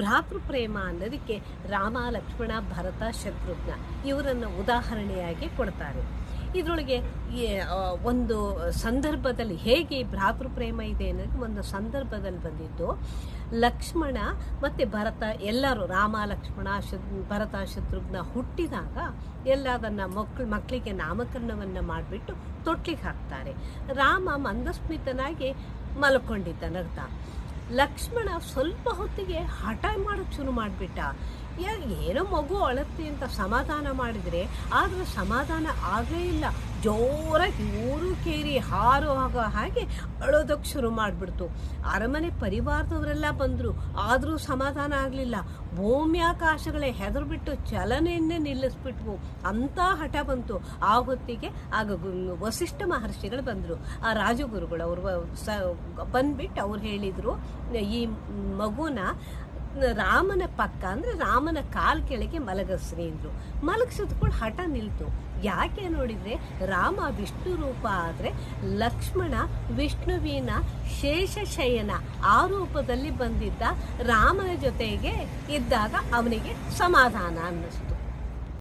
ಭ್ರಾತೃ ಪ್ರೇಮ ಅನ್ನೋದಕ್ಕೆ ರಾಮ, ಲಕ್ಷ್ಮಣ, ಭರತ, ಶತ್ರುಘ್ನ ಇವರನ್ನು ಉದಾಹರಣೆಯಾಗಿ ಕೊಡ್ತಾರೆ. ಇದರೊಳಗೆ ಒಂದು ಸಂದರ್ಭದಲ್ಲಿ ಹೇಗೆ ಭ್ರಾತೃ ಪ್ರೇಮ ಇದೆ ಅನ್ನೋದಕ್ಕೆ ಒಂದು ಸಂದರ್ಭದಲ್ಲಿ ಬಂದಿದ್ದು, ಲಕ್ಷ್ಮಣ ಮತ್ತು ಭರತ ಎಲ್ಲರೂ, ರಾಮ, ಲಕ್ಷ್ಮಣ ಭರತ, ಶತ್ರುಘ್ನ ಹುಟ್ಟಿದಾಗ ಎಲ್ಲ ಅದನ್ನು ಮಕ್ಕಳು ಮಕ್ಕಳಿಗೆ ನಾಮಕರಣವನ್ನು ಮಾಡಿಬಿಟ್ಟು ತೊಟ್ಲಿಗೆ ಹಾಕ್ತಾರೆ. ರಾಮ ಮಂದಸ್ಮಿತನಾಗಿ ಮಲ್ಕೊಂಡಿದ್ದ ನಗ್ತಾ ಲಕ್ಷ್ಮಣ ಸ್ವಲ್ಪ ಹೊತ್ತಿಗೆ ಹಠ ಮಾಡೋಕ್ಕೆ ಶುರು ಮಾಡಿಬಿಟ್ಟ. ಏನೋ ಮಗು ಅಳತ್ತೆ ಅಂತ ಸಮಾಧಾನ ಮಾಡಿದರೆ, ಆದರೆ ಸಮಾಧಾನ ಆಗೇ ಇಲ್ಲ. ಜೋರಾಗಿ ಊರು ಕೇರಿ, ಹಾರು ಆಗೋ ಹಾಗೆ ಅಳೋದಕ್ಕೆ ಶುರು ಮಾಡಿಬಿಡ್ತು. ಅರಮನೆ ಪರಿವಾರದವರೆಲ್ಲ ಬಂದರು, ಆದರೂ ಸಮಾಧಾನ ಆಗಲಿಲ್ಲ. ಭೂಮ್ಯಾಕಾಶಗಳೇ ಹೆದರ್ಬಿಟ್ಟು ಚಲನೆಯನ್ನೇ ನಿಲ್ಲಿಸ್ಬಿಟ್ವು. ಅಂಥ ಹಠ ಬಂತು. ಆ ಹೊತ್ತಿಗೆ ಆಗ ವಸಿಷ್ಠ ಮಹರ್ಷಿಗಳು ಬಂದರು. ಆ ರಾಜಗುರುಗಳು ಅವರು ಸ, ಬಂದ್ಬಿಟ್ಟು ಅವ್ರು ಹೇಳಿದರು, ಈ ಮಗುನ ರಾಮನ ಪಕ್ಕ ಅಂದ್ರೆ ರಾಮನ ಕಾಲ್ ಕೆಳಗೆ ಮಲಗಿಸ್ರಿ ಅಂದ್ರು ಮಲಗಿಸಿದ್ಕೊಂಡು ಹಠ ನಿಲ್ತು. ಯಾಕೆ ನೋಡಿದ್ರೆ ರಾಮ ವಿಷ್ಣು ರೂಪ ಆದ್ರೆ ಲಕ್ಷ್ಮಣ ವಿಷ್ಣುವಿನ ಶೇಷಶಯನ ಆ ರೂಪದಲ್ಲಿ ಬಂದಿದ್ದ ರಾಮನ ಜೊತೆಗೆ ಇದ್ದಾಗ ಅವನಿಗೆ ಸಮಾಧಾನ ಅನ್ನಿಸ್ತು.